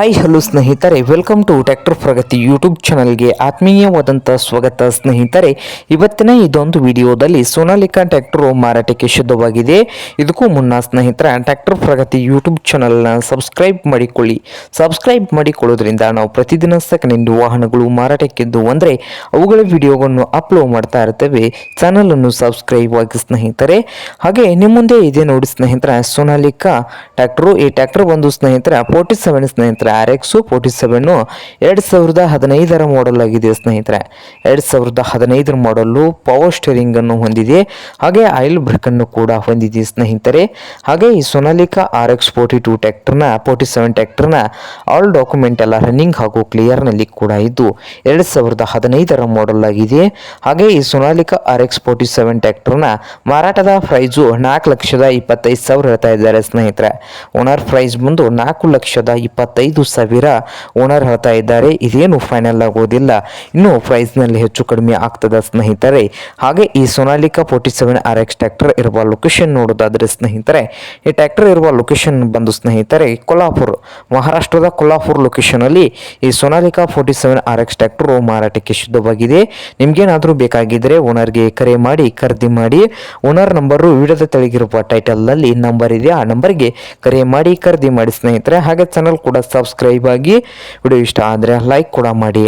Hi hello ಸ್ನೇಹಿತರೆ. Welcome to tractor Pragati YouTube ಚಾನಲ್ಗೆ ಆತ್ಮೀಯವಾದಂಥ ಸ್ವಾಗತ, ಸ್ನೇಹಿತರೆ. ಇವತ್ತಿನ ಇದೊಂದು ವಿಡಿಯೋದಲ್ಲಿ ಸೋನಾಲಿಕಾ ಟ್ಯಾಕ್ಟರ್ ಮಾರಾಟಕ್ಕೆ ಶುದ್ಧವಾಗಿದೆ ಇದಕ್ಕೂ ಮುನ್ನ ಸ್ನೇಹಿತರ ಟ್ಯಾಕ್ಟರ್ ಪ್ರಗತಿ ಯೂಟ್ಯೂಬ್ ಚಾನಲ್ನ ಸಬ್ಸ್ಕ್ರೈಬ್ ಮಾಡಿಕೊಳ್ಳಿ. ಸಬ್ಸ್ಕ್ರೈಬ್ ಮಾಡಿಕೊಳ್ಳೋದ್ರಿಂದ ನಾವು ಪ್ರತಿದಿನ ಸೆಕೆಂಡ್ ವಾಹನಗಳು ಮಾರಾಟಕ್ಕಿದ್ದು ಅಂದರೆ ಅವುಗಳ ವಿಡಿಯೋಗಳನ್ನು ಅಪ್ಲೋಡ್ ಮಾಡ್ತಾ ಇರ್ತೇವೆ. ಚಾನಲನ್ನು ಸಬ್ಸ್ಕ್ರೈಬ್ ಆಗಿ, ಸ್ನೇಹಿತರೆ. ಹಾಗೆ ನಿಮ್ಮ ಮುಂದೆ ಇದೆ ನೋಡಿ ಸ್ನೇಹಿತರ, ಸೋನಾಲಿಕಾ ಟ್ಯಾಕ್ಟ್ರು ಈ ಟ್ಯಾಕ್ಟರ್ ಒಂದು ಸ್ನೇಹಿತರ ಫೋರ್ಟಿ ಸೆವೆನ್ ಸ್ನೇಹಿತರ ಆರ್ ಎಕ್ಸು ಫೋರ್ಟಿ ಸೆವೆನ್ನು ಎರಡು ಸಾವಿರದ ಹದಿನೈದರ ಮಾಡೆಲ್ ಆಗಿದೆ ಸ್ನೇಹಿತರೆ. ಎರಡು ಸಾವಿರದ ಹದಿನೈದರ ಮಾಡಲ್ಲು ಪವರ್ ಸ್ಟೇರಿಂಗನ್ನು ಹೊಂದಿದೆ. ಹಾಗೆ ಆಯಿಲ್ ಬ್ರೇಕನ್ನು ಕೂಡ ಹೊಂದಿದೆ ಸ್ನೇಹಿತರೆ. ಹಾಗೆ ಈ Sonalika R X forty two ಟ್ಯಾಕ್ಟರ್ನ forty seven ಟ್ಯಾಕ್ಟರ್ನ ಆಲ್ ಡಾಕ್ಯುಮೆಂಟ್ ಎಲ್ಲ ರನ್ನಿಂಗ್ ಹಾಗೂ ಕ್ಲಿಯರ್ನಲ್ಲಿ ಕೂಡ ಇದ್ದು ಎರಡು ಸಾವಿರದ ಹದಿನೈದರ ಮಾಡೆಲ್ ಆಗಿದೆ. ಹಾಗೆ ಈ Sonalika R X forty seven ಟ್ಯಾಕ್ಟರ್ನ ಮಾರಾಟದ ಪ್ರೈಸು ನಾಲ್ಕು ಲಕ್ಷದ ಇಪ್ಪತ್ತೈದು ಸಾವಿರ ಹೇಳ್ತಾ ಇದ್ದಾರೆ ಸ್ನೇಹಿತರೆ. ಓನರ್ ಪ್ರೈಸ್ ಬಂದು ನಾಲ್ಕು ಲಕ್ಷದ ಇಪ್ಪತ್ತೈದು ಸಾವಿರ ಓನರ್ ಹೇಳ್ತಾ ಇದ್ದಾರೆ. ಇದೇನು ಫೈನಲ್ ಆಗೋದಿಲ್ಲ. ಇನ್ನು ಪ್ರೈಸ್ನಲ್ಲಿ ಹೆಚ್ಚು ಕಡಿಮೆ ಆಗ್ತದ ಸ್ನೇಹಿತರೆ. ಹಾಗೆ ಈ Sonalika forty seven R X tractor ಇರುವ ಲೊಕೇಶನ್ ನೋಡೋದಾದ್ರೆ ಸ್ನೇಹಿತರೆ, ಈ ಟ್ರ್ಯಾಕ್ಟರ್ ಇರುವ ಲೊಕೇಶನ್ ಬಂದು ಸ್ನೇಹಿತರೆ, ಕೊಲ್ಹಾಪುರ್, ಮಹಾರಾಷ್ಟ್ರದ ಕೊಲ್ಹಾಪುರ್ ಲೊಕೇಶನಲ್ಲಿ ಈ Sonalika forty seven R X tractor ಮಾರಾಟಕ್ಕೆ ಶುದ್ಧವಾಗಿದೆ ಬೇಕಾಗಿದ್ರೆ ಬೇಕಾಗಿದ್ದರೆ ಓನರ್ಗೆ ಕರೆ ಮಾಡಿ, ಖರೀದಿ ಮಾಡಿ. ಓನರ್ ನಂಬರು ವಿಡಿಯೋದ ತೆಳಗಿರುವ ಟೈಟಲ್ನಲ್ಲಿ ನಂಬರ್ ಇದೆ. ಆ ನಂಬರ್ಗೆ ಕರೆ ಮಾಡಿ, ಖರೀದಿ ಮಾಡಿ ಸ್ನೇಹಿತರೆ. ಹಾಗೆ ಚಾನಲ್ ಕೂಡ ಸಬ್ಸ್ಕ್ರೈಬ್ ಆಗಿ ವಿಡಿಯೋ ಇಷ್ಟ ಆದರೆ ಲೈಕ್ ಕೂಡ ಮಾಡಿ.